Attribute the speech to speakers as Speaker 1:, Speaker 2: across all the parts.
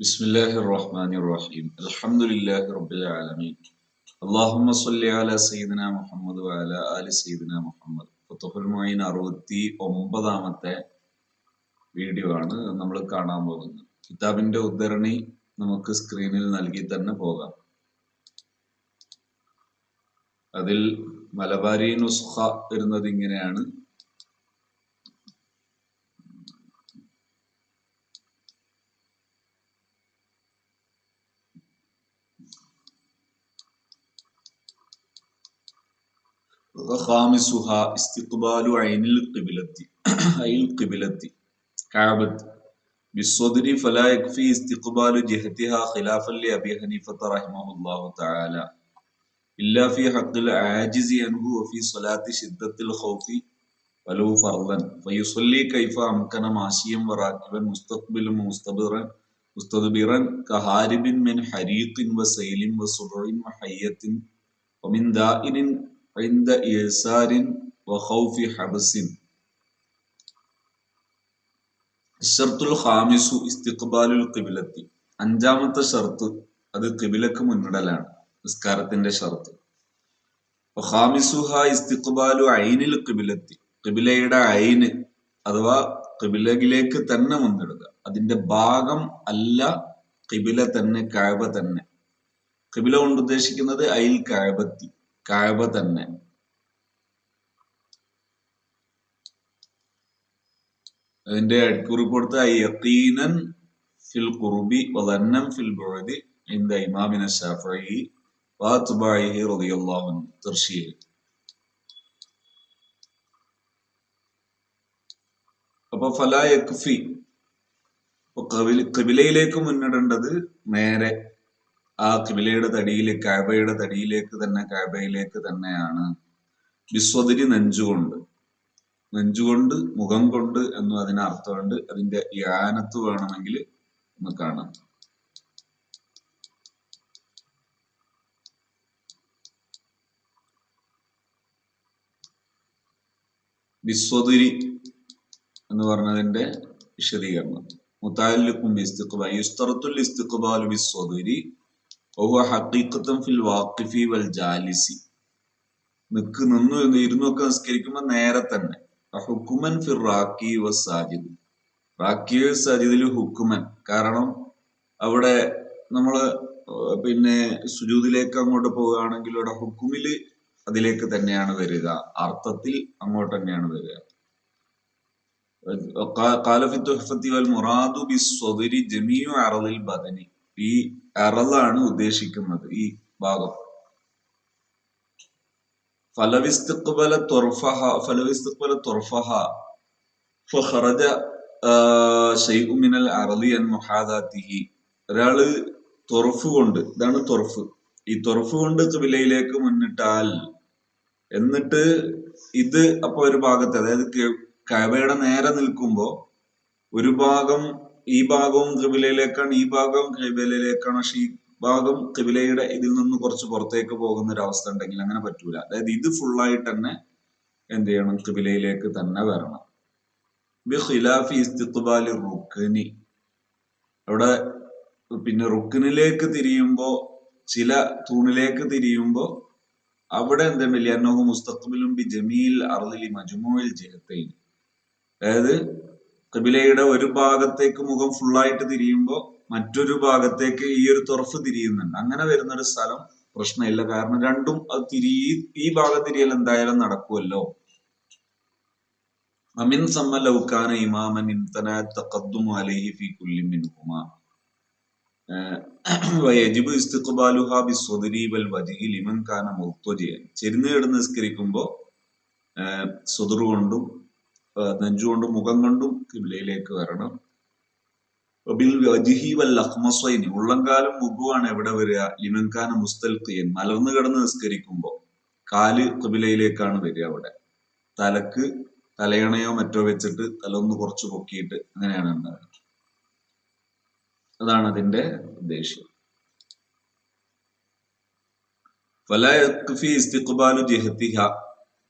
Speaker 1: بسم الله الرحمن الرحيم الحمد لله رب العالمين اللهم صل على سيدنا മുഹമ്മദ് وعلى آل سيدنا മുഹമ്മദ് ഫത്തുഹുൽ മൊയ്ൻ അറുപത്തി ഒമ്പതാമത്തെ വീഡിയോ ആണ് നമ്മൾ കാണാൻ പോകുന്നത് കിതാബിന്റെ ഉദ്ധരണി നമുക്ക് സ്ക്രീനിൽ നൽകി തന്നെ പോകാം അതിൽ മലബാരി നുസ്ഖ വരുന്നത് ഇങ്ങനെയാണ് خامسها استقبال عين القبلة. أي القبلة. كعبة بالصدر فلا يكفي استقبال جهتها خلافا لأبي حنيفة رحمه الله تعالى إلا في حق العاجز عنه وفي صلاة شدة الخوف ولو فرضا. فيصلي كيف أمكن ماشيا وراكبا مستقبلا مستبرا مستدبرا كهارب من حريق وسيل وصبع وحية ومن دائن عند إيسار وخوف حبس ഷർത്തുൽ ഖാമിസു ഇസ്തിഖ്ബാലുൽ ഖിബിലത്തി അഞ്ചാമത്തെ ഷർത്ത് അത് കിബിലക്ക് മുന്നിടലാണ് നിസ്കാരത്തിന്റെ ഷർത്ത് ഖാമിസുഹ ഇസ്തിഖ്ബാലു ഐനിൽ കിബിലത്തി കിബിലയുടെ ഐന് അഥവാ കിബിലയിലേക്ക് തന്നെ മുന്നിടുക അതിന്റെ ഭാഗം അല്ല കിബില തന്നെ കായബ തന്നെ കിബില കൊണ്ട് ഉദ്ദേശിക്കുന്നത് ഐൽ കായബത്തി കാഴ്ബ തന്നെ. അതിന്റെ അടിക്കുറിപ്പ് കൊടുത്ത യത്തീനൻ ഫിൽ കുറുബി വലന്നം ഫിൽ ബുഅദി എന്റെ ഇമാമിന ശാഫഈ വാത്ബാഇഹി റളിയല്ലാഹു അൻഹു. തർശീൽ അപ്പൊ ഫല യക്ഫി കിബിലയിലേക്ക് മുന്നിടേണ്ടത് നേരെ ആ കിബിലയുടെ തടിയിൽ കാബയുടെ തടിയിലേക്ക് തന്നെ കാബയിലേക്ക് തന്നെയാണ് വിസ്വതിരി നെഞ്ചുകൊണ്ട്. നെഞ്ചുകൊണ്ട് മുഖം കൊണ്ട് എന്നും അതിന് അർത്ഥമുണ്ട്. അതിന്റെ യാനത്ത് വേണമെങ്കിൽ ഒന്ന് കാണാം. വിസ്വതിരി എന്ന് പറഞ്ഞതിന്റെ വിശദീകരണം. മുത്താലിക്കും യുസ്തറത്തുൽ ഇസ്തിഖ്ബാലു ബിസ്വദിരി വഹുവ ഹഖീഖത്തൻ ഫിൽ വാഖിഫി വൽ ജാലിസി. നിക്ക് നിന്നു ഇരുന്നൊക്കെ നിസ്കരിക്കുമ്പോൾ നേരെ തന്നെ. ഹുക്കുമൻ ഫിർ റാക്കി സാജിദ്. റാക്കി സാജിദിൽ ഹുക്കുമൻ. കാരണം അവിടെ നമ്മൾ പിന്നെ സുജൂതിലേക്ക് അങ്ങോട്ട് പോവുകയാണെങ്കിൽ അവിടെ ഹുക്കുമിൽ അതിലേക്ക് തന്നെയാണ് വരിക. അർത്ഥത്തിൽ അങ്ങോട്ട് തന്നെയാണ് വരിക. കാലഫി തുഹഫത്തി വൽ മുറാദു ബി സ്വദരി ജമീഉ അറദിൽ ബദനി. ഈ അറളാണ് ഉദ്ദേശിക്കുന്നത് ഈ ഭാഗം. ഫലവിസ്തുബല തുർഫഹ ഫലവിസ്തുബല തുർഫഹ. ഫഖറജ ഷൈഉ മിനൽ അറളി അൻ മുഹാദാത്തിഹി. ഒരാൾ തൊറഫ് കൊണ്ട് ഇതാണ് തൊറഫ് ഈ തൊറഫ് കൊണ്ട് വിലയിലേക്ക് മുന്നിട്ടാൽ എന്നിട്ട് ഇത് അപ്പൊ ഒരു ഭാഗത്ത് അതായത് കവയുടെ നേരെ നിൽക്കുമ്പോ ഒരു ഭാഗം ഈ ഭാഗവും കിബിലയിലേക്കാണ് ഈ ഭാഗവും കിബിലയിലേക്കാണ് പക്ഷെ ഈ ഭാഗം കിബിലയുടെ ഇതിൽ നിന്ന് കുറച്ച് പുറത്തേക്ക് പോകുന്ന ഒരു അവസ്ഥ ഉണ്ടെങ്കിൽ അങ്ങനെ പറ്റൂല. അതായത് ഇത് ഫുള്ളായിട്ട് തന്നെ എന്ത് ചെയ്യണം? കിബിലയിലേക്ക് തന്നെ വരണം. അവിടെ പിന്നെ റുക്കിനിലേക്ക് തിരിയുമ്പോ ചില തൂണിലേക്ക് തിരിയുമ്പോ അവിടെ എന്തുണ്ടല്ലോ അന്നോഹു മുസ്തഖ്ബിലും ബി ജമീൽ അർദിലി മജ്മൂഇൽ ജിഹത്തൈൻ. അതായത് കബിലയുടെ ഒരു ഭാഗത്തേക്ക് മുഖം ഫുള്ളായിട്ട് തിരിയുമ്പോൾ മറ്റൊരു ഭാഗത്തേക്ക് ഈ ഒരു തുറഫ് തിരിയുന്നുണ്ട്. അങ്ങനെ വരുന്ന ഒരു സ്ഥലം പ്രശ്നമില്ല. കാരണം രണ്ടും അത് തിരി ഈ ഭാഗം തിരിയൽ എന്തായാലും നടക്കുമല്ലോ അമിൻ സമ്മ ലൗക്കാന ഇമാമൻ ഇംതന തഖദ്ദുമു അലൈഹി ഫി കുല്ലി മിൻഹുമാ. വയജിബ് ഇസ്തിഖ്ബാലുഹ ബിസ്വദരി വൽ വജ്ഹി ലിമൻ കാന മുർത്തജിയൻ ചെരിഞ്ഞ് കിടന്ന് നിസ്കരിക്കുമ്പോൾ സുദുറുകൊണ്ടും കൊണ്ടും നെഞ്ചുകൊണ്ടും മുഖം കൊണ്ടും കിബിലയിലേക്ക് വരണം. ഉള്ളംകാലും മുഖുവാണ് എവിടെ വരിക? ലിമൻഖാന മുസ്തൽഖിയൻ. മലർന്നു കിടന്ന് നിസ്കരിക്കുമ്പോൾ കാൽ കിബിലയിലേക്കാണ് വരിക അവിടെ. തലക്ക് തലയണയോ മറ്റോ വെച്ചിട്ട് തല ഒന്ന് കുറച്ച് പൊക്കിയിട്ട് അങ്ങനെയാണ് ഉണ്ടാകുന്നത് അതാണ് അതിന്റെ ഉദ്ദേശ്യം. ഫലി ഇസ്തിഖ്ബാലു ജിഹത്തിഹ.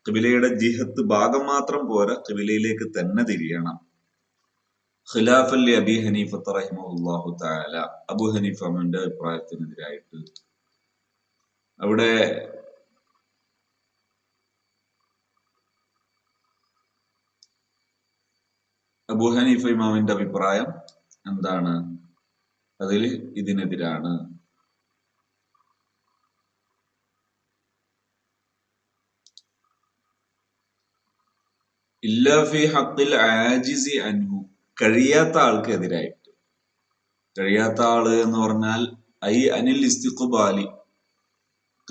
Speaker 1: കിബിലയുടെ ജിഹത്ത് ഭാഗം മാത്രം പോരാ കിബിലയിലേക്ക് തന്നെ തിരിയണം. ഖിലാഫ് അല്ലി അബി ഹനീഫത്ത് റഹിമഹുല്ലാഹു തആല അബു ഹനീഫ് അമ്മന്റെ അഭിപ്രായത്തിനെതിരായിട്ട്. അവിടെ അബു ഹനീഫ ഇമാമിന്റെ അഭിപ്രായം എന്താണ്? അതിൽ ഇതിനെതിരാണ്. ഇല്ലാഫി ഹത്തിൽ ആജിസി അൻഹു. കഴിയാത്ത ആൾക്ക് എതിരായിട്ട്. കഴിയാത്ത ആൾ എന്ന് പറഞ്ഞാൽ ഐ അനിൽ ഇസ്തിഖുബാലി.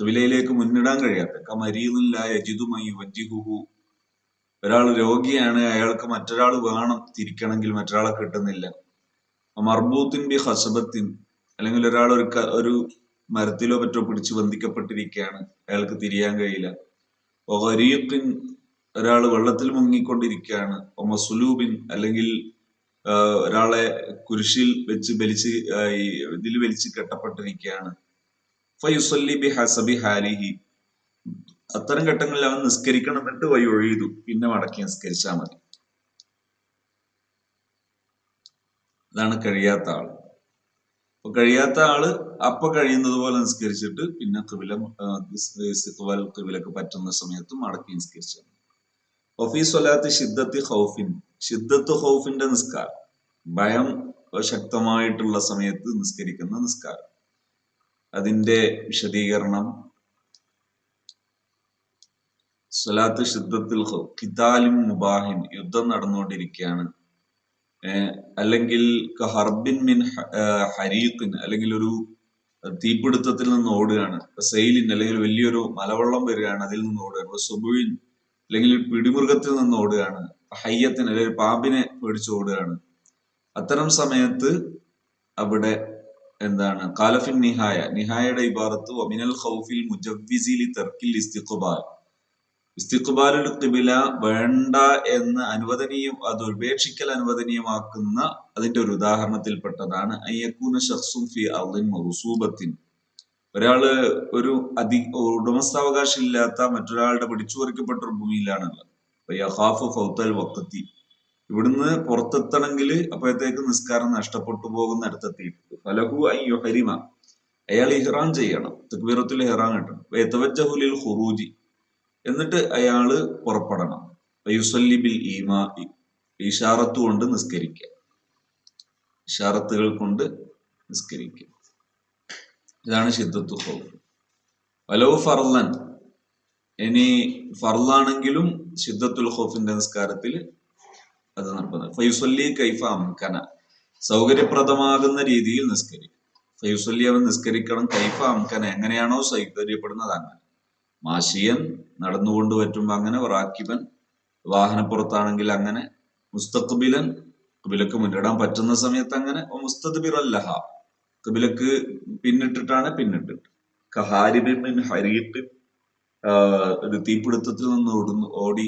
Speaker 1: കബിലയിലേക്ക് മുന്നിടാൻ കഴിയാത്ത. കമരീദില്ല യജിദുമൈ വജിഹുഹു ഒരാൾ രോഗിയാണ് അയാൾക്ക് മറ്റൊരാൾ വേണം തിരിക്കണമെങ്കിൽ മറ്റൊരാളെ കിട്ടുന്നില്ല. മർബൂത്തിൻ ബി ഹസബത്തിൻ അല്ലെങ്കിൽ ഒരാൾ ഒരു ഒരു മരത്തിലോ മറ്റോ പിടിച്ച് ബന്ധിക്കപ്പെട്ടിരിക്കുകയാണ് അയാൾക്ക് തിരിയാൻ കഴിയില്ല. ഒരാൾ വെള്ളത്തിൽ മുങ്ങിക്കൊണ്ടിരിക്കുകയാണ്. ഒമസുലൂബിൻ അല്ലെങ്കിൽ ഒരാളെ കുരിശിൽ വെച്ച് വലിച്ച് ഇതിൽ വലിച്ച് കെട്ടപ്പെട്ടിരിക്കുകയാണ്. ഫയുസല്ലി ഹസബി ഹാലിഹി. അത്തരം ഘട്ടങ്ങളിൽ അവൻ നിസ്കരിക്കണം എന്നിട്ട് വഴി ഒഴിയതു പിന്നെ മടക്കി നിസ്കരിച്ചാൽ മതി. അതാണ് കഴിയാത്ത ആൾ അപ്പൊ കഴിയാത്ത ആൾ അപ്പൊ കഴിയുന്നത് പോലെ നിസ്കരിച്ചിട്ട് പിന്നെ കിവില കിവിലക്ക് പറ്റുന്ന സമയത്തും മടക്കി നിസ്കരിച്ചാൽ ഒഫീ സ്വലാത്ത് ഹൗഫിൻ ഷിദ്ദത്ത് ഹൗഫിന്റെ നിസ്കാരം. ഭയം ശക്തമായിട്ടുള്ള സമയത്ത് നിസ്കരിക്കുന്ന നിസ്കാരം. അതിന്റെ വിശദീകരണം സ്വലാത്ത് ഷിദ്ദത്തിൽ കിതാലിം മുബാഹിൻ യുദ്ധം നടന്നുകൊണ്ടിരിക്കുകയാണ്. അല്ലെങ്കിൽ ഹർബിൻ മിൻ ഹരീഖിൻ അല്ലെങ്കിൽ ഒരു തീപിടുത്തത്തിൽ നിന്ന് ഓടുകയാണ്. സെയിലിൻ അല്ലെങ്കിൽ വലിയൊരു മലവെള്ളം വരികയാണ് അതിൽ നിന്ന് ഓടുകയാണ്. സുബുവിൻ അല്ലെങ്കിൽ പിടിമൃഗത്തിൽ നിന്ന് ഓടുകയാണ്. ഹയ്യത്തിന് അല്ലെങ്കിൽ പാമ്പിനെ പേടിച്ച് ഓടുകയാണ്. അത്തരം സമയത്ത് അവിടെ എന്താണ്? കാലഫിൻ നിഹായ നിഹായയുടെ ഇബാറത്ത് ഒമിനൽ ഖൗഫിൽ മുജവ്വിസിലി തെർക്കിൽ ഇസ്തിഖുബാൽ. ഇസ്തിഖുബാലുൽ കിബില വേണ്ട എന്ന് അനുവദനീയം അത് ഉപേക്ഷിക്കൽ അനുവദനീയമാക്കുന്ന അതിന്റെ ഒരു ഉദാഹരണത്തിൽപ്പെട്ടതാണ്. അയ്യക്കൂന ഷഖ്സും ഫി അർദിൻ മൗസൂബത്തിൻ. ഒരാൾ ഒരു അധി ഉടമസ്ഥാവകാശം ഇല്ലാത്ത മറ്റൊരാളുടെ പിടിച്ചുപറിക്കപ്പെട്ട ഒരു ഭൂമിയിലാണുള്ളത്. വക്കത്തി ഇവിടുന്ന് പുറത്തെത്തണമെങ്കിൽ അപ്പോഴത്തേക്ക് നിസ്കാരം നഷ്ടപ്പെട്ടു പോകുന്ന അടുത്തെത്തിയിട്ടുണ്ട്. ഫലഹു അയ്യോ ഹരിമ അയാൾ ഇഹ്റാം ചെയ്യണം. തെക്ബീറത്തിൽ ഇഹ്റാം കിട്ടണം എത്തവജഹുലിൽ ഹുറൂജി എന്നിട്ട് അയാൾ പുറപ്പെടണം. യുസല്ലിബിൽ ഈമാ ഇഷാറത്ത് കൊണ്ട് നിസ്കരിക്കുക ഇഷാറത്തുകൾ കൊണ്ട് നിസ്കരിക്കുക ഇതാണ് ഷിദ്ദത്തു ഹൗഫ് വലവ് ഫർലൻ ഇനി ഫർലാണെങ്കിലും ഷിദ്ദത്തുൽ ഖൗഫിന്റെ നിസ്കാരത്തിൽ അത് നടക്കുന്നത് ഫൈസൊല്ലി കൈഫ അംകന. സൗകര്യപ്രദമാകുന്ന രീതിയിൽ നിസ്കരിക്കും. ഫൈസൊല്ലി അവൻ നിസ്കരിക്കണം കൈഫ അംകന. എങ്ങനെയാണോ സൗകര്യപ്പെടുന്നത് അങ്ങനെ. മാഷിയൻ നടന്നുകൊണ്ട് പറ്റുമ്പോ അങ്ങനെ റാക്കിബൻ വാഹനപ്പുറത്താണെങ്കിൽ അങ്ങനെ മുസ്തഖ്ബിലൻ വിലക്ക് മുന്നിടാൻ പറ്റുന്ന സമയത്ത് അങ്ങനെ മുസ്തദ്ബിർ അല്ലഹ കിബിലക്ക് പിന്നിട്ടിട്ടാണ് പിന്നിട്ടിട്ട് കഹാരിബിൻ ഹരീട്ട് ഒരു തീപിടുത്തത്തിൽ നിന്ന് ഓടുന്നു ഓടി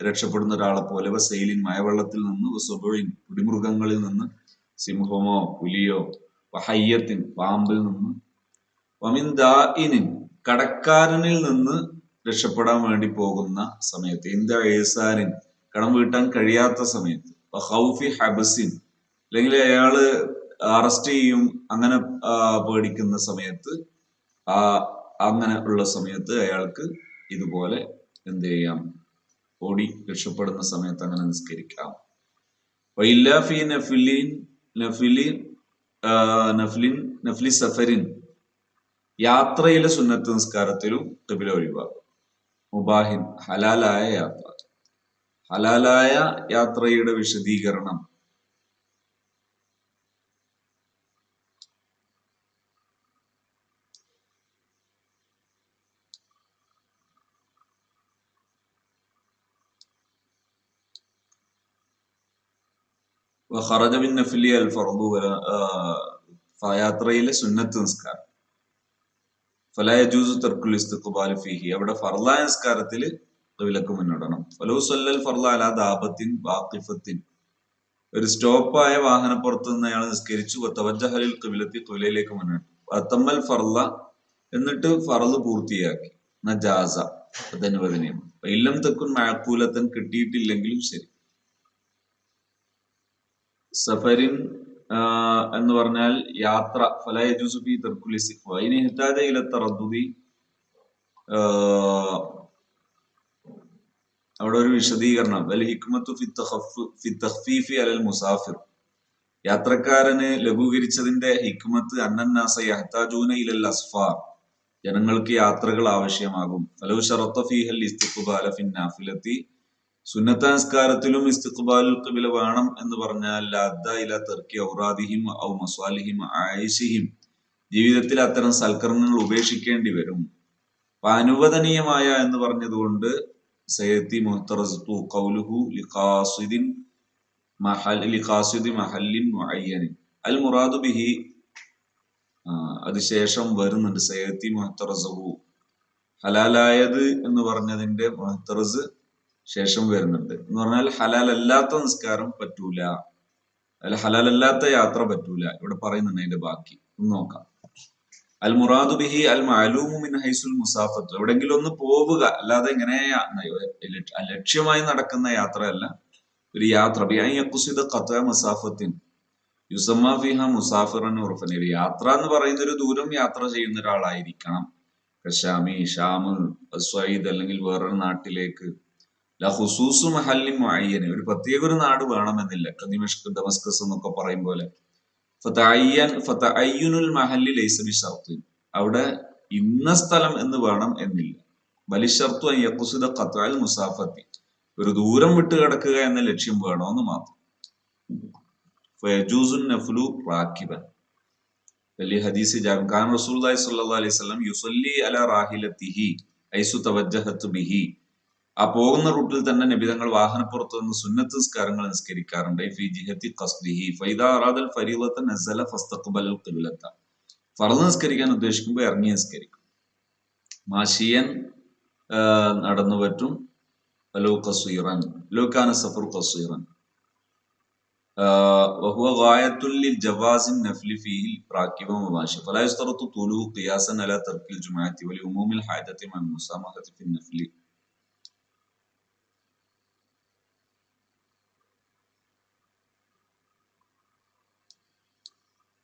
Speaker 1: രക്ഷപ്പെടുന്ന ഒരാളെ പോലെ വസൈലിൻ മയവെള്ളത്തിൽ നിന്ന് സുബോയിൻ കുടിമൃഗങ്ങളിൽ നിന്ന് സിംഹമോ പുലിയോ വഹയ്യത്തിൻ പാമ്പിൽ നിന്ന് വമിൻ കടക്കാരനിൽ നിന്ന് രക്ഷപ്പെടാൻ വേണ്ടി പോകുന്ന സമയത്ത് ഇന്ത ഏസാനിൻ കടം വീട്ടാൻ കഴിയാത്ത സമയത്ത് ഹബസിൻ അല്ലെങ്കിൽ അയാൾ അറസ്റ്റ് ചെയ്യും അങ്ങനെ പേടിക്കുന്ന സമയത്ത് ആ അങ്ങനെ ഉള്ള സമയത്ത് അയാൾക്ക് ഇതുപോലെ എന്ത് ചെയ്യാം? ഓടി രക്ഷപ്പെടുന്ന സമയത്ത് അങ്ങനെ നിസ്കരിക്കാം. ഫി നഫിലിൻ നഫിലിൻ നഫ്ലി സഫരിൻ യാത്രയിലെ സുന്നത്ത് നിസ്കാരത്തിലും തബില ഒഴിവാക്കും. മുബാഹിൻ ഹലാലായ യാത്ര. ഹലാലായ യാത്രയുടെ വിശദീകരണം യാത്രയിലെ സുന്നത്ത് നിസ്കാരം. ഫലായജൂസ് തർക്കുൽ ഇസ്തിഖ്ബാൽ ഫിഹി. അവിടെ ഫർലായ നിസ്കാരത്തിൽ വിലക്ക് മുന്നിടണം. ഫലോ സല്ലൽ ഫർല അലാ ദാബത്തിൻ വാഖിഫത്തിൻ. ഒരു സ്റ്റോപ്പായ വാഹനപ്പുറത്ത് നിന്ന് അയാൾ നിസ്കരിച്ചു. തവജഹലിൽ കിബിലത്തി തൊലയിലേക്ക് മുന്നിട്ടു. അത്തമ്മൽ ഫർല എന്നിട്ട് ഫറൽ പൂർത്തിയാക്കി. നജാസ. അതനുവദനീയം ഇല്ലം തെക്കുൻ മഴക്കൂലത്തൻ കിട്ടിയിട്ടില്ലെങ്കിലും ശരി. സഫരിൻ എന്ന് പറഞ്ഞാൽ യാത്ര. ഫലയജുസു ഫി തർക്കുൽ ഇസ്തിഖ്ബാൽ ഇനി ഹിതാജ ഇല അവിടെ ഒരു വിശദീകരണം. വൽ ഹിക്മത്തു ഫി തഖഫ് ഫി അലൽ മുസാഫിർ. യാത്രക്കാരന് ലഘൂകരിച്ചതിന്റെ ഹിക്മത്ത് അന്നന്നാസ യഹ്താജൂന ഇലൽ അസ്ഫാർ ജനങ്ങൾക്ക് യാത്രകൾ ആവശ്യമാകും. Fellow ഷറത്ത ഫിഹൽ ഇസ്തിഖ്ബാല fin നാഫിലത്തി. സുന്നത്ത നിസ്കാരത്തിലും ഇസ്തിഖ്ബാലുൽ ഖിബല വേണം എന്ന് പറഞ്ഞാൽ ലാ അദ്ദ ഇല തെർക്കി ഔറാദിഹിം ഔ മസ്വാലിഹിം ആയിഷിഹിം. ജീവിതത്തിൽ അത്തരം സൽക്കർമ്മങ്ങൾ ഉപേക്ഷിക്കേണ്ടി വരും. അപ്പൊ അനുവദനീയമായ എന്ന് പറഞ്ഞതുകൊണ്ട് സയ്യത്തി മുഹ്തറസ്തു ഖൗലുഹു ലിഖാസിദിൻ മഹൽ ലിഖാസിദി മഹല്ലിൻ മുഅയ്യനിൻ. അൽ മുറാദു ബിഹി അതിശേഷം അത് ശേഷം വരുന്നുണ്ട് സയ്യത്തി മുഹത്തറസഹു ഹലാലായത് എന്ന് പറഞ്ഞതിന്റെ മുഹത്തറസ് ശേഷം വരുന്നുണ്ട്. എന്ന് പറഞ്ഞാൽ ഹലാലല്ലാത്ത നിസ്കാരം പറ്റൂല. അല്ല ഹലാലല്ലാത്ത യാത്ര പറ്റൂല. ഇവിടെ പറയുന്നുണ്ട് അതിന്റെ ബാക്കി. ഒന്ന് നോക്കാം. അൽ മുറാദു ബിഹി അൽ മാലൂമു മിൻ ഹൈസുൽ മുസാഫത്ത്. എവിടെങ്കിലും ഒന്ന് പോവുക. അല്ലാതെ ഇങ്ങനെ ലക്ഷ്യമായി നടക്കുന്ന യാത്രയല്ല. ഒരു യാത്ര. ഖത്അ മസാഫത്തിൻ. യുസമ്മ ഫിഹ മുസാഫിറൻ ഒരു യാത്ര എന്ന് പറയുന്ന ഒരു ദൂരം യാത്ര ചെയ്യുന്ന ഒരാളായിരിക്കണം. കശാമി ഷാമ് അസ്വൈദ് അല്ലെങ്കിൽ വേറൊരു നാട്ടിലേക്ക് ല ഹുസൂസു മഹല്ലി മുഅയ്യന് ഒരു പ്രത്യേക ഒരു നാട് വേണമെന്നില്ല. കദിമഷ്ക് ഡമസ്കസ് എന്നൊക്കെ പറയും പോലെ. ഫതഅയ്യുനുൽ മഹല്ലി ലൈസ ബിശർത്തിൻ അവിടെ ഇന്ന സ്ഥലം എന്ന് വേണം എന്നില്ല. ബലിഷർത്തു യക്കുസുദ ഖത്അൽ മുസാഫത്തി. ഒരു ദൂരം വിട്ട് കിടക്കുക എന്ന ലക്ഷ്യം വേണമെന്ന് മാത്രം. ഫയജൂസുൻ നഫ്ലു റാക്കിബൻ. വലിയ ഹദീസ് ജാബിർ. ഖാൻ റസൂലുള്ളാഹി സ്വല്ലല്ലാഹു അലൈഹി വസല്ലം യുസല്ലി അല റാഹിലത്തിഹി ഐസു തവജ്ജഹത്തു ബിഹി. ആ പോകുന്ന റൂട്ടിൽ തന്നെ നബിതങ്ങൾ വാഹനപ്പുറത്ത് നിന്ന് സുന്നത്ത് നിസ്കാരങ്ങൾ നിസ്കരിക്കാറുണ്ട് ഫി ജിഹത്തി ഖസ്ദിഹി ഫൈദാ അറാദൽ ഫരീളത്ത നസല ഫസ്തഖ്ബലൽ ഖിബ്ലത്ത ഫർദ് നിസ്കരിക്കാൻ ഉദ്ദേശിക്കുമ്പോൾ ഇറങ്ങി നിസ്കരിക്കും മാഷിയൻ ആ, നടന്നു പറ്റും ലോ കസീറൻ ലോക്കാന സഫർ കസീറൻ آه، وهو غاية للجواز النفل فيه راكبا وماشيا فلا يشترط طوله قياسا على ترك الجمعة ولعموم الحاجة مع المسامحة في النفل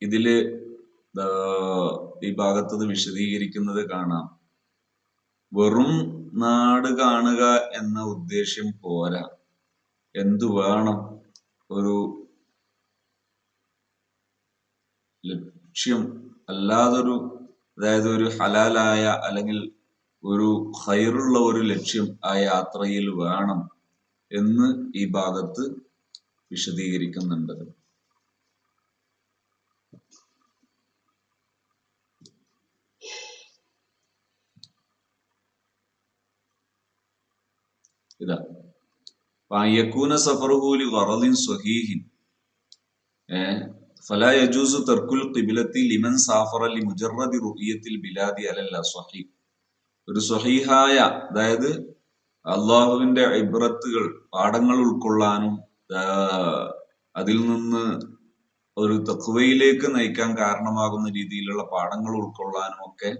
Speaker 1: ഇതിൽ ഈ ഭാഗത്തത് വിശദീകരിക്കുന്നത് കാണാം. വെറും നാട് കാണുക എന്ന ഉദ്ദേശ്യം പോരാ. എന്തു വേണം? ഒരു ലക്ഷ്യം അല്ലാതൊരു അതായത് ഒരു ഹലാലായ അല്ലെങ്കിൽ ഒരു ഹൈറുള്ള ഒരു ലക്ഷ്യം ആ യാത്രയിൽ വേണം എന്ന് ഈ ഭാഗത്ത് വിശദീകരിക്കുന്നുണ്ട്. ഇതാണ് യക്കൂന സഫറുഹൂലി വറദിൻ സ്വഹീഹിൻ ഫലാ യജൂസു തർക്കുൽ കിബിലത്തി ലിമൻ സാഫറ ലി മുജറദി റുഹിയത്തിൽ ബിലാദി അലല്ല സ്വഹീ. ഒരു സ്വഹീഹായ അതായത് അള്ളാഹുവിന്റെ ഇബ്രത്തുകൾ പാഠങ്ങൾ ഉൾക്കൊള്ളാനും അതിൽ നിന്ന് ഒരു തക്വയിലേക്ക് നയിക്കാൻ കാരണമാകുന്ന രീതിയിലുള്ള പാഠങ്ങൾ ഉൾക്കൊള്ളാനും ഒക്കെ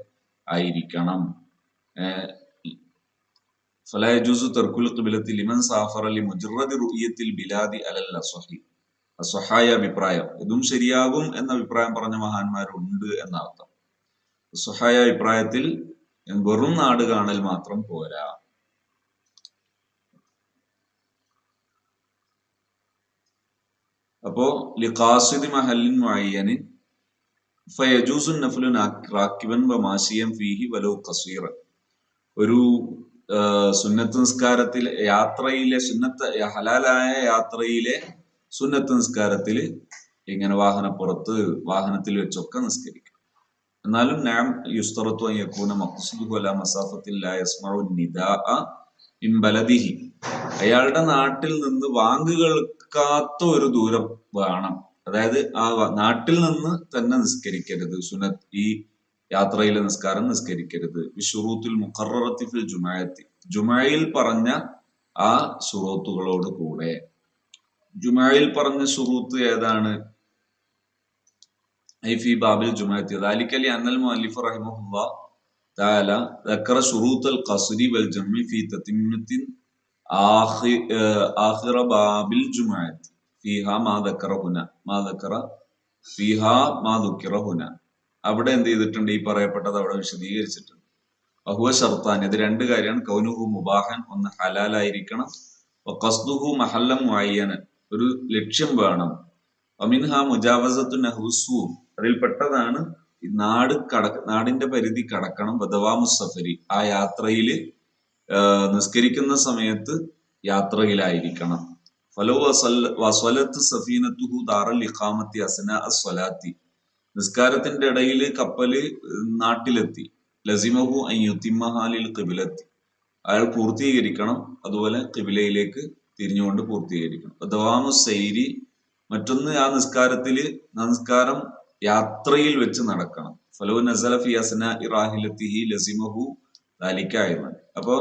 Speaker 1: ആയിരിക്കണം. അഭിപ്രായം. ഇതും ശരിയാകും എന്ന അഭിപ്രായം പറഞ്ഞ മഹാന്മാരുണ്ട് എന്ന അർത്ഥം അസ്വഹായ അഭിപ്രായത്തിൽ വെറും നാട് കാണൽ മാത്രം പോരാ. അപ്പോ ലിഖാസിദ് മഹലിൻ മുഅയ്യനിൻ ഫയജൂസുൻ നഫ്ലുൻ റാക്കിബൻ വമാശിയൻ ഫീഹി വലോ കസീറൻ ഒരു സുന്നത്ത് നിസ്കാരത്തിൽ യാത്രയിലെ സുന്നത്ത് ഹലാലായ യാത്രയിലെ സുന്നത്ത് നിസ്കാരത്തിൽ ഇങ്ങനെ വാഹനപ്പുറത്ത് വാഹനത്തിൽ വെച്ചൊക്കെ നിസ്കരിക്കും. എന്നാലും നാം യുസ്തറത്വ യക്കൂന അലാ മസാഫത്തിൽ ലാ ബലദിഹി. അയാളുടെ നാട്ടിൽ നിന്ന് വാങ്ക് കേൾക്കാത്ത ഒരു ദൂരം വേണം. അതായത് ആ നാട്ടിൽ നിന്ന് തന്നെ നിസ്കരിക്കരുത്. സുന്നത്ത് ഈ യാത്രയിലെ നിസ്കാരം നിസ്കരിക്കരുത് വിഷുറൂത്തിൽ മുഖറത്തി ഫിൽ ജുമായത്തി ജുമായിൽ പറഞ്ഞ ആ ഷുറൂത്തുകളോട് കൂടെ ജുമായിൽ പറഞ്ഞ ഷുറൂത്ത് ഏതാണ് أي في باب الجمعة ذلك لأن المؤلف رحمه الله تعالى ذكر شروط القصر والجمع في تتمة آخر, آخر باب الجمعة ഫിഹ മാ ദക്കറ ഹുന മാ ദക്കറ ഫിഹ മാ ദുക്കിറ ഹുന അവിടെ എന്ത് ചെയ്തിട്ടുണ്ട്? ഈ പറയപ്പെട്ടത് അവിടെ വിശദീകരിച്ചിട്ടുണ്ട്. അഹുവ ഷർത്താൻ. ഇത് രണ്ട് കാര്യമാണ്. കൗനുഹു മുബാഹൻ ഒന്ന് ഹലാലായിരിക്കണം. കസ്തുഹു മഹല്ലം മുഅയ്യനൻ. ഒരു ലക്ഷ്യം വേണം. അമിൻഹ മുജാവസത്തു നഹുസു അതിൽപ്പെട്ടതാണ് പെട്ടതാണ് നാട് കട നാടിന്റെ പരിധി കടക്കണം. ബദവാ മുസഫരി. ആ യാത്രയിൽ നിസ്കരിക്കുന്ന സമയത്ത് യാത്രയിലായിരിക്കണം. Fellow വസ്വലത്ത് സഫീനത്തുഹു Dar al ഇഖാമത്തി അസന അസ്വലാത്തി. നിസ്കാരത്തിന്റെ ഇടയിൽ കപ്പൽ നാട്ടിലെത്തി. ലസിമഹു അയ്യുത്തിമഹാലിൽ കിബിലെത്തി അയാൾ പൂർത്തീകരിക്കണം. അതുപോലെ കിബിലയിലേക്ക് തിരിഞ്ഞുകൊണ്ട് പൂർത്തീകരിക്കണം. ദവാമു സൈരി മറ്റൊന്ന് ആ നിസ്കാരത്തിൽ നമസ്കാരം യാത്രയിൽ വെച്ച് നടക്കണം. ഫലോ നസല ഫി അസന ഇറാഹിലത്തിഹി ലസിമഹു ലാലിക്കായിരുന്നു അപ്പോ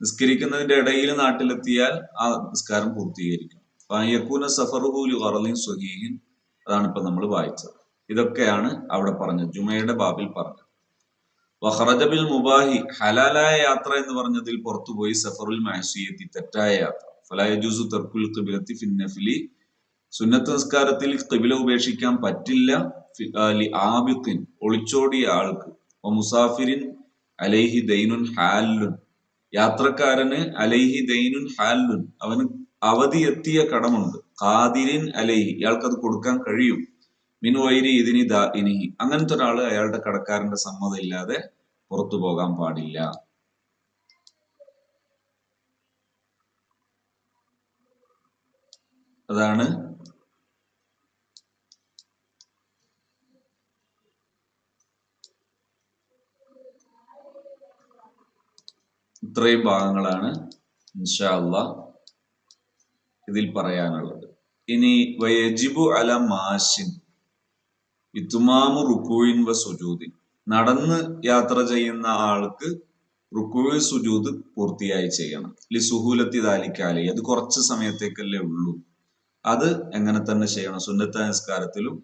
Speaker 1: നിസ്കരിക്കുന്നതിന്റെ ഇടയിൽ നാട്ടിലെത്തിയാൽ ആ നിസ്കാരം പൂർത്തീകരിക്കണം. അപ്പൊ യക്കൂന സഫറുഹു ലിഗറലിൻ സുഹീഹിൻ അതാണ് ഇപ്പൊ നമ്മൾ വായിച്ചത്. ഇതൊക്കെയാണ് അവിടെ പറഞ്ഞത് ജുമയുടെ ബാബിൽ പറഞ്ഞത്. വഹറജബിൽ മുബാഹി ഹലാലായ യാത്ര എന്ന് പറഞ്ഞതിൽ പുറത്തുപോയി സഫറുൽ മാസിയത്തി തെറ്റായ യാത്ര. ഫലായജൂസു തർക്കുൽ കിബിലത്തി ഫിന്നഫിലി സുന്നത്ത് നിസ്കാരത്തിൽ കിബില ഉപേക്ഷിക്കാൻ പറ്റില്ല ആബിത്തിൻ ഒളിച്ചോടിയ ആൾക്ക്. മുസാഫിരിൻ അലൈഹി ദൈനുൻ ഹാലുൻ യാത്രക്കാരന് അലൈഹി ദൈനുൻ ഹാലുൻ അവന് അവധി എത്തിയ കടമുണ്ട്. ഖാദിരിൻ അലൈഹി. ഇയാൾക്ക് അത് കൊടുക്കാൻ കഴിയും. മിൻ വൈരി ഇതിനി ദാ ഇനി. അങ്ങനത്തെ ഒരാൾ അയാളുടെ കടക്കാരന്റെ സമ്മതം ഇല്ലാതെ പുറത്തു പോകാൻ പാടില്ല. അതാണ് ഇത്രയും ഭാഗങ്ങളാണ് ഇൻഷാ അള്ളാ ഇതിൽ പറയാനുള്ളത്. ഇനി വയജിബു അല മാഷിൻ. ഇത്തുമാമു റുക്കൂയിൻ വ സുജൂദിൻ നടന്ന് യാത്ര ചെയ്യുന്ന ആൾക്ക് റുക്കുവിൻ സുജൂദ് പൂർത്തിയായി ചെയ്യണം. ലി സുഹൂലത്തി ദാലിക്കാലി. അത് കുറച്ച് സമയത്തേക്കല്ലേ ഉള്ളൂ. അത് എങ്ങനെ തന്നെ ചെയ്യണം? സുന്നത്ത നിസ്കാരത്തിലും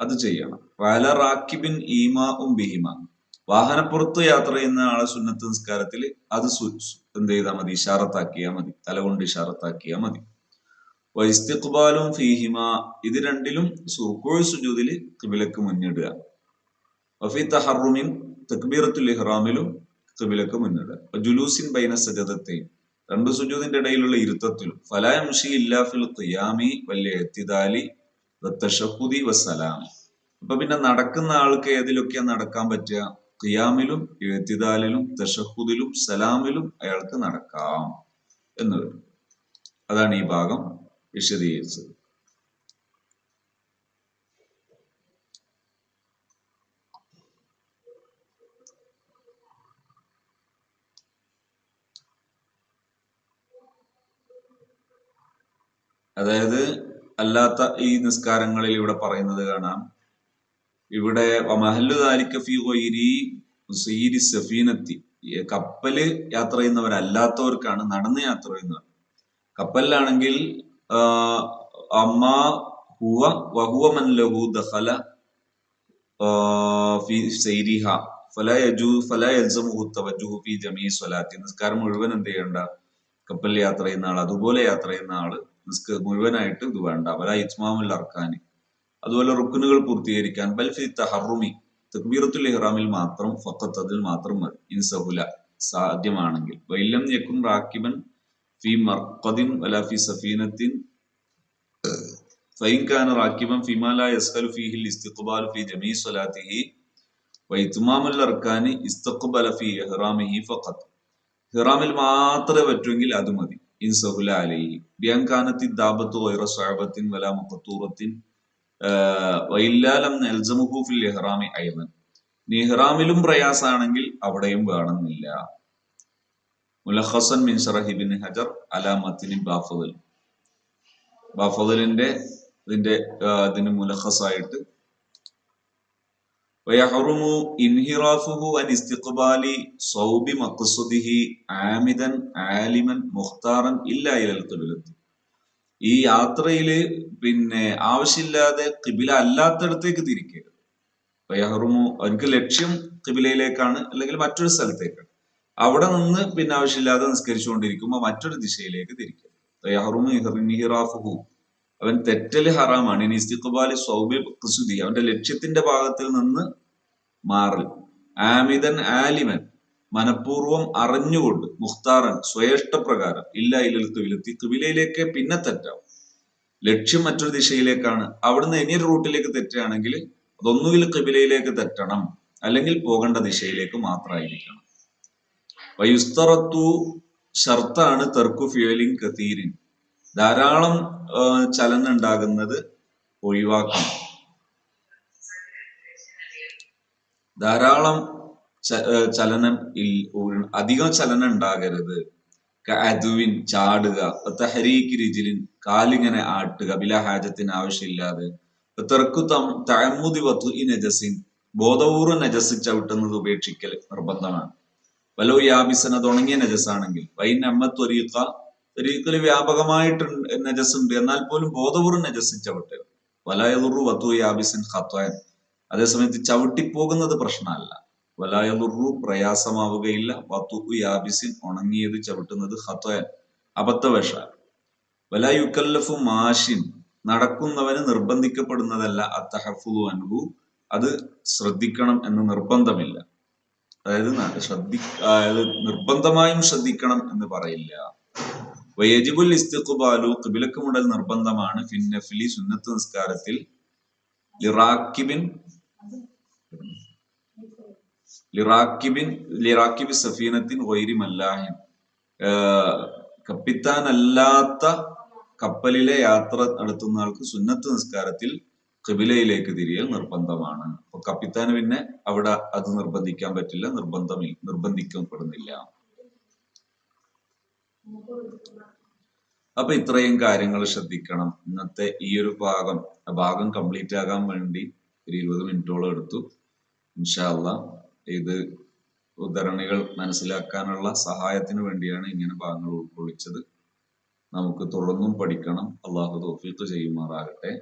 Speaker 1: അത് ചെയ്യണം. വല റാക്കിബിൻ ഈമാ ഉം ബിഹിമ. വാഹനപ്പുറത്ത് യാത്ര ചെയ്യുന്ന ആളെ സുന്നത്ത് നിസ്കാരത്തിൽ അത് എന്ത് ചെയ്താൽ മതി? ഇഷാറത്താക്കിയാൽ മതി. തലകൊണ്ട് ഇഷാറത്താക്കിയാൽ മതി. വൈസ്തിഖ്ബാലും ഫീഹിമ. ഇത് രണ്ടിലും സുർക്കോഴ് സുജൂദിൽ കിബിലക്ക് മുന്നിടുക. വഫി തഹറുമിൻ തക്ബീറത്തുൽ ഇഹ്റാമിലും കിബിലക്ക് മുന്നിടുക. ജുലൂസിൻ ബൈന സജദത്തെയും രണ്ട് സുജൂദിന്റെ ഇടയിലുള്ള ഇരുത്തത്തിലും. ഫലായംഷി ഇല്ലാ ഫിൽ ഖിയാമി വല്യ എത്തിദാലി വത്തഷഹുദി വസ്സലാം അപ്പൊ പിന്നെ നടക്കുന്ന ആൾക്ക് ഏതിലൊക്കെയാ നടക്കാൻ പറ്റുക? ഖിയാമിലും എത്തിദാലിലും തഷഹുദിലും സലാമിലും അയാൾക്ക് നടക്കാം എന്ന് വരും അതാണ് ഈ ഭാഗം. വിശദീകരിച്ചത്. അതായത് അല്ലാത്ത ഈ നിസ്കാരങ്ങളിൽ ഇവിടെ പറയുന്നത് കാണാം. ഇവിടെ സഫീനത്തി. കപ്പൽ യാത്ര ചെയ്യുന്നവരല്ലാത്തവർക്കാണ് നടന്ന് യാത്ര ചെയ്യുന്നവർ കപ്പലിലാണെങ്കിൽ അമ്മ ഹുവ വഹുവ മൻ ലഹു ദഖല ഫി സൈരിഹ ഫല യജു ഫല യൽസമുഹു തവജ്ജുഹു ഫി ജമീ സ്വലാത്തി. നിസ്കാരം മുഴുവൻ എന്ത് ചെയ്യണ്ട? കപ്പലിൽ യാത്ര ചെയ്യുന്ന ആൾ അതുപോലെ യാത്ര ചെയ്യുന്ന ആൾ നിസ്ക മുഴുവനായിട്ട് ഇത് വേണ്ട. വല ഇസ്മാമുൽ അർക്കാന്. അതുപോലെ റുക്കുനുകൾ പൂർത്തീകരിക്കാൻ ബൽ ഫി തഹറുമി തക്ബീറത്തുൽ ഇഹ്റാമിൽ മാത്രം അതിൽ മാത്രം മതി. ഇൻ സഹുല സാധ്യമാണെങ്കിൽ. വൈലം യക്കുൻ റാക്കിബൻ ഫി മർക്കദിൻ വല ഫി സഫീനത്തിൻ. ഫൈൻ കാന റാക്കിബൻ ഫിമാല യസ്ഹലു ഫീഹിൽ ഇസ്തിഖ്ബാൽ ഫി ജമീ സ്വലാത്തിഹി വൈത്തുമാമുൽ അർക്കാനി ഇസ്തഖ്ബല ഫി ഇഹ്റാമിഹി ഫഖത്ത് ഇഹ്റാമിൽ മാത്രമേ പറ്റുമെങ്കിൽ അത് മതി. ഇൻ സഹുല അലൈഹി. ബിയാൻ കാനത്തി ദാബത്ത് വൈറ സ്വഹബത്തിൻ വല മഖത്തൂറത്തിൻ വൈല്ലാലം നൽസമുഹു ഫിൽ ഇഹ്റാമി അയ്മൻ ഇഹ്റാമിലും പ്രയാസാണെങ്കിൽ അവിടെയും വേണമെന്നില്ല. മുലഖസൻ മിൻ ഷറഹ് ഇബ്നു ഹജർ അലാ മത്തിനി ബാഫദൽ ബാഫദലിന്റെ ഇതിന്റെ ആ, ഇതിന് മുലഖസായിട്ട് ويحرم انحرافه عن استقبال صوب مقصده عامدا عالما مختارا إلا إلى القبلة ഈ യാത്രയില് പിന്നെ ആവശ്യമില്ലാതെ കിബില അല്ലാത്തടത്തേക്ക് തിരിക്കരുത് വയഹറുമു അവർക്ക് ലക്ഷ്യം കിബിലയിലേക്കാണ് അല്ലെങ്കിൽ മറ്റൊരു സ്ഥലത്തേക്കാണ് അവിടെ നിന്ന് പിന്നെ ആവശ്യമില്ലാതെ നിസ്കരിച്ചുകൊണ്ടിരിക്കുമ്പോൾ മറ്റൊരു ദിശയിലേക്ക് തിരിക്കും. അവൻ തെറ്റൽ ഹറാമാണ്. ഇനി ഇസ്തിഖ്ബാലി സൗബിൽ കുസുദി അവന്റെ ലക്ഷ്യത്തിന്റെ ഭാഗത്തിൽ നിന്ന് മാറൽ. ആമിതൻ ആലിമൻ മനഃപൂർവം അറിഞ്ഞുകൊണ്ട് മുഖ്താറൻ സ്വയേഷ്ടപ്രകാരം ഇല്ല ഇലത്ത് കിവിലയിലേക്ക് പിന്നെ തെറ്റാവും. ലക്ഷ്യം മറ്റൊരു ദിശയിലേക്കാണ്. അവിടുന്ന് ഇനിയൊരു റൂട്ടിലേക്ക് തെറ്റുകയാണെങ്കിൽ അതൊന്നുകിൽ കിബിലയിലേക്ക് തെറ്റണം. അല്ലെങ്കിൽ പോകേണ്ട ദിശയിലേക്ക് മാത്രമായിരിക്കണം. വയുസ്തറത്തു ഷർത്താണ് തെർക്കു ഫ്യൂലിംഗ് കത്തീരിൻ. ധാരാളം ചലനുണ്ടാകുന്നത് ഒഴിവാക്കണം. ധാരാളം ചലനം അധികം ചലനം ഉണ്ടാകരുത് അതുവിൻ ചാടുക തഹരീക്ക് രിജിലിൻ കാലിങ്ങനെ ആട്ടുക ബില ഹാജത്തിന് ആവശ്യമില്ലാതെ. തെർക്കു തഴമുതി വത്തു ഈ നജസിൻ ബോധപൂർവം നജസ് ചവിട്ടുന്നത് ഉപേക്ഷിക്കൽ നിർബന്ധമാണ്. വലോ യാബിസൻ അത് ഉണങ്ങിയ നജസാണെങ്കിൽ വൈൻ അമ്മ ത്വരീക്ക ത്വരീക്കിൽ വ്യാപകമായിട്ട് നജസ്സുണ്ട് എന്നാൽ പോലും ബോധപൂർവം നജസ് ചവിട്ടുക വലയതുറു വത്തു യാബിസൻ ഖത്വാൻ. അതേസമയത്ത് ചവിട്ടിപ്പോകുന്നത് പ്രശ്നമല്ല. വലായതുറു പ്രയാസമാവുകയില്ല വത്തു യാബിസിൻ ഉണങ്ങിയത് ചവിട്ടുന്നത് ഖത്വാൻ. അബദ്ധവശ വലായുക്കല്ലഫു മാഷിൻ നടക്കുന്നവന് നിർബന്ധിക്കപ്പെടുന്നതല്ല അത്തഹഫു അൻഹു. അത് ശ്രദ്ധിക്കണം എന്ന് നിർബന്ധമില്ല. അതായത് ശ്രദ്ധി അതായത് നിർബന്ധമായും ശ്രദ്ധിക്കണം എന്ന് പറയില്ല. വയജിബുൽ ഇസ്തിഖുബാലു കിബിലക്ക് മുടൽ നിർബന്ധമാണ്. ഫിന്നഫിലി സുന്നത്ത് നിസ്കാരത്തിൽ ലിറാക്കിബിൻ ലിറാക്കിബിൻ ലിറാക്കിബി സഫീനത്തിൻ വൈരി മല്ലാഹിൻ. കപ്പിത്താൻ അല്ലാത്ത കപ്പലിലെ യാത്ര നടത്തുന്ന ആൾക്ക് സുന്നത്ത് നിസ്കാരത്തിൽ കിബിലയിലേക്ക് തിരിയൽ നിർബന്ധമാണ്. അപ്പൊ കപ്പിത്താന് പിന്നെ അവിടെ അത് നിർബന്ധിക്കാൻ പറ്റില്ല നിർബന്ധമില്ല നിർബന്ധിക്കപ്പെടുന്നില്ല. അപ്പൊ ഇത്രയും കാര്യങ്ങൾ ശ്രദ്ധിക്കണം. ഇന്നത്തെ ഈ ഒരു ഭാഗം ഭാഗം കംപ്ലീറ്റ് ആകാൻ വേണ്ടി ഒരു ഇരുപത് മിനിറ്റോളം എടുത്തു. ഇൻഷാല്ല ഇത് ഉദ്ധരണികൾ മനസ്സിലാക്കാനുള്ള സഹായത്തിന് വേണ്ടിയാണ് ഇങ്ങനെ ഭാഗങ്ങൾ ഉൾക്കൊള്ളിച്ചത്. നമുക്ക് തുടർന്നും പഠിക്കണം. അള്ളാഹു തോഫീത്ത് ചെയ്യുമാറാകട്ടെ.